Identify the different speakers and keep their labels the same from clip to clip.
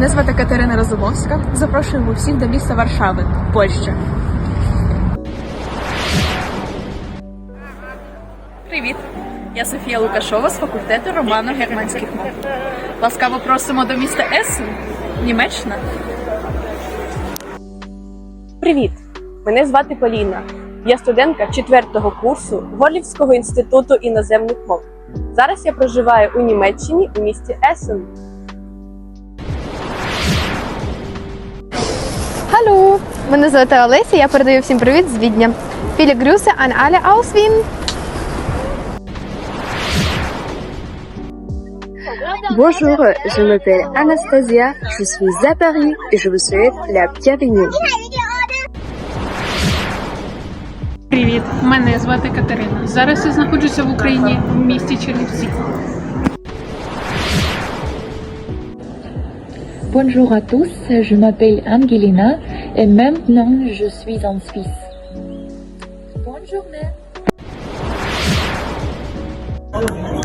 Speaker 1: Мене звати Катерина Розумовська. Запрошуємо всіх до міста Варшави, Польща. Привіт! Я Софія Лукашова з факультету роману германських мов. Ласкаво просимо до міста Есен, Німеччина.
Speaker 2: Привіт! Мене звати Поліна. Я студентка четвертого курсу Горлівського інституту іноземних мов. Зараз я проживаю у Німеччині у місті Есен.
Speaker 3: Мене звати Олеся, я передаю всім привіт з Відня. Grüße an alle aus Wien.
Speaker 4: Bonjour, je m'appelle Anastasia, je suis à Paris et je vous souhaite la bienvenue.
Speaker 5: Привіт, мене звати Катерина. Зараз я знаходжуся в Україні в місті Чернівці.
Speaker 6: Bonjour à tous, je m'appelle Angelina et maintenant je suis en Suisse. Bonne journée.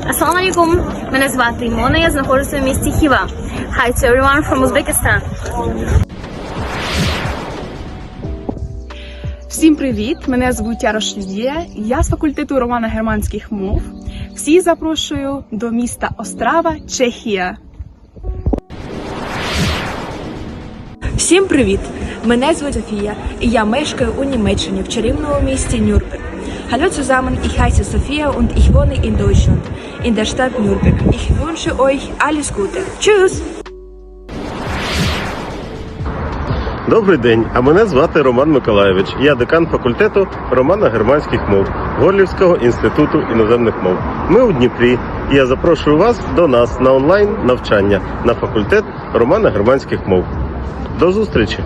Speaker 7: Assalamu alaikum. Мене звати Імона, я знаходжуся в місті Хіва. Hi to everyone from Uzbekistan.
Speaker 8: Всім привіт! Мене звуть Ярош Лідія. Я з факультету романа германських мов. Всі запрошую до міста Острава, Чехія.
Speaker 2: Всім привіт! Мене звуть Софія, і я мешкаю у Німеччині в чарівному місті Нюрнберг. Hallo zusammen, ich heiße Sophia und ich wohne in Deutschland, in der Stadt Nürnberg. Ich wünsche euch alles Gute. Tschüss!
Speaker 9: Добрий день, а мене звати Роман Миколаєвич. Я декан факультету романа германських мов Горлівського інституту іноземних мов. Ми у Дніпрі, і я запрошую вас до нас на онлайн навчання на факультет романа германських мов. До зустрічі!